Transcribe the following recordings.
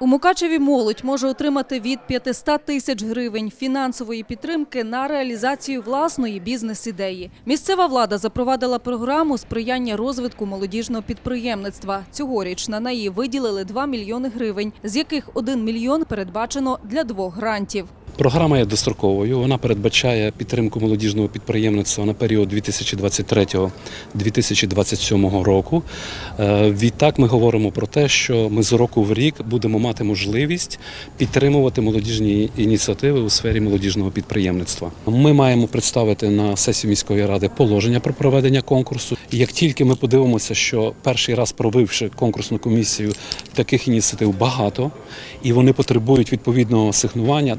У Мукачеві молодь може отримати від 500 тисяч гривень фінансової підтримки на реалізацію власної бізнес-ідеї. Місцева влада запровадила програму сприяння розвитку молодіжного підприємництва. Цьогоріч на неї виділили 2 мільйони гривень, з яких 1 мільйон передбачено для двох грантів. Програма є достроковою. Вона передбачає підтримку молодіжного підприємництва на період 2023-2027 року. Е, Відтак ми говоримо про те, що ми з року в рік будемо мати можливість підтримувати молодіжні ініціативи у сфері молодіжного підприємництва. Ми маємо представити на сесії міської ради положення про проведення конкурсу. Як тільки ми подивимося, що перший раз провівши конкурсну комісію, таких ініціатив багато, і вони потребують відповідного сигнування.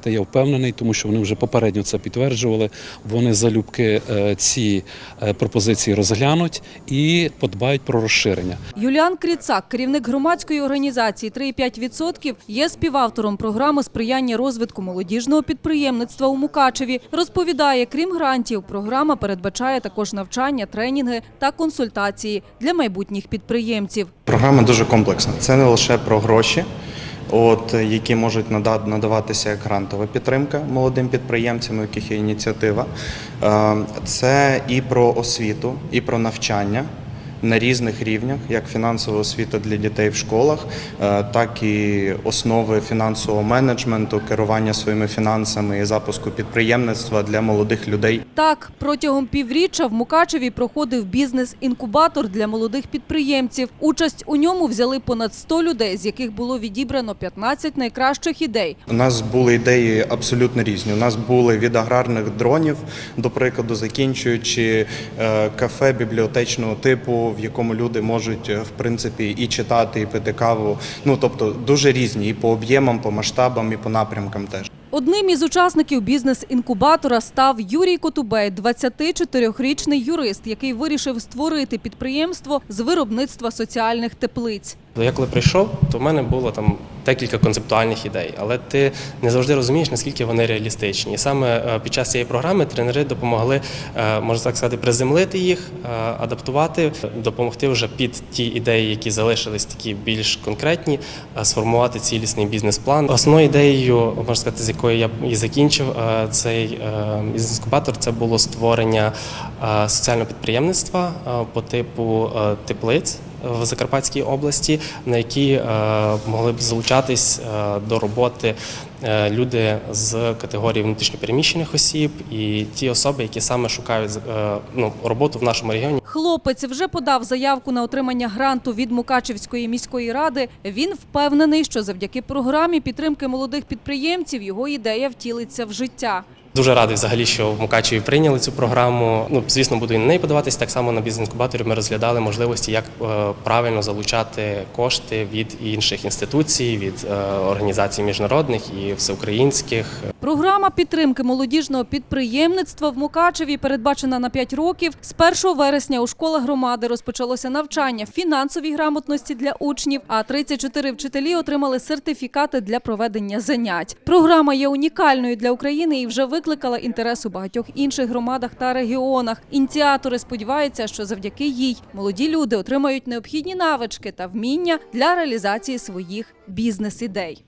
Депутати, я впевнений, тому що вони вже попередньо це підтверджували. Вони залюбки е, ці е, пропозиції розглянуть і подбають про розширення. Юліан Кріцак, керівник громадської організації «3,5%», є співавтором програми сприяння розвитку молодіжного підприємництва у Мукачеві. Розповідає, крім грантів, програма передбачає також навчання, тренінги та консультації для майбутніх підприємців. Програма дуже комплексна. Це не лише про гроші, от, які можуть нада- надаватися як грантова підтримка молодим підприємцям, у яких є ініціатива. Е, Це і про освіту, і про навчання. На різних рівнях, як фінансова освіта для дітей в школах, е, так і основи фінансового менеджменту, керування своїми фінансами і запуску підприємництва для молодих людей. Так, протягом півріччя в Мукачеві проходив бізнес-інкубатор для молодих підприємців. Участь у ньому взяли понад 100 людей, з яких було відібрано 15 найкращих ідей. У нас були ідеї абсолютно різні. У нас були від аграрних дронів, до прикладу, закінчуючи е, кафе бібліотечного типу, в якому люди можуть е, в принципі і читати, і пити каву. Ну тобто дуже різні і по об'ємам, по масштабам, і по напрямкам теж. Одним із учасників бізнес-інкубатора став Юрій Котубей, 24-річний юрист, який вирішив створити підприємство з виробництва соціальних теплиць. Я коли прийшов, то в мене було там декілька концептуальних ідей, але ти не завжди розумієш, наскільки вони реалістичні. І саме е, під час цієї програми тренери допомогли, е, можна так сказати, приземлити їх, е, адаптувати, допомогти вже під ті ідеї, які залишились такі більш конкретні, сформувати цілісний бізнес-план. Основною ідеєю, можна сказати, з якої я і закінчив цей бізнес-інкубатор, це було створення соціального підприємництва по типу теплиць в Закарпатській області, на які е, могли б залучатись е, до роботи е, люди з категорії внутрішньопереміщених осіб і ті особи, які саме шукають ну, роботу в нашому регіоні. Хлопець вже подав заявку на отримання гранту від Мукачевської міської ради. Він впевнений, що завдяки програмі підтримки молодих підприємців його ідея втілиться в життя. Дуже радий взагалі, що в Мукачеві прийняли цю програму. Ну, звісно, буду і на неї подаватись. Так само на бізнес-інкубаторі ми розглядали можливості, як е, правильно залучати кошти від інших інституцій, від е, організацій міжнародних і всеукраїнських. Програма підтримки молодіжного підприємництва в Мукачеві передбачена на 5 років. З 1 вересня у школах громади розпочалося навчання фінансовій грамотності для учнів, а 34 вчителі отримали сертифікати для проведення занять. Програма є унікальною для України і вже викликала інтерес у багатьох інших громадах та регіонах. Ініціатори сподіваються, що завдяки їй молоді люди отримають необхідні навички та вміння для реалізації своїх бізнес-ідей.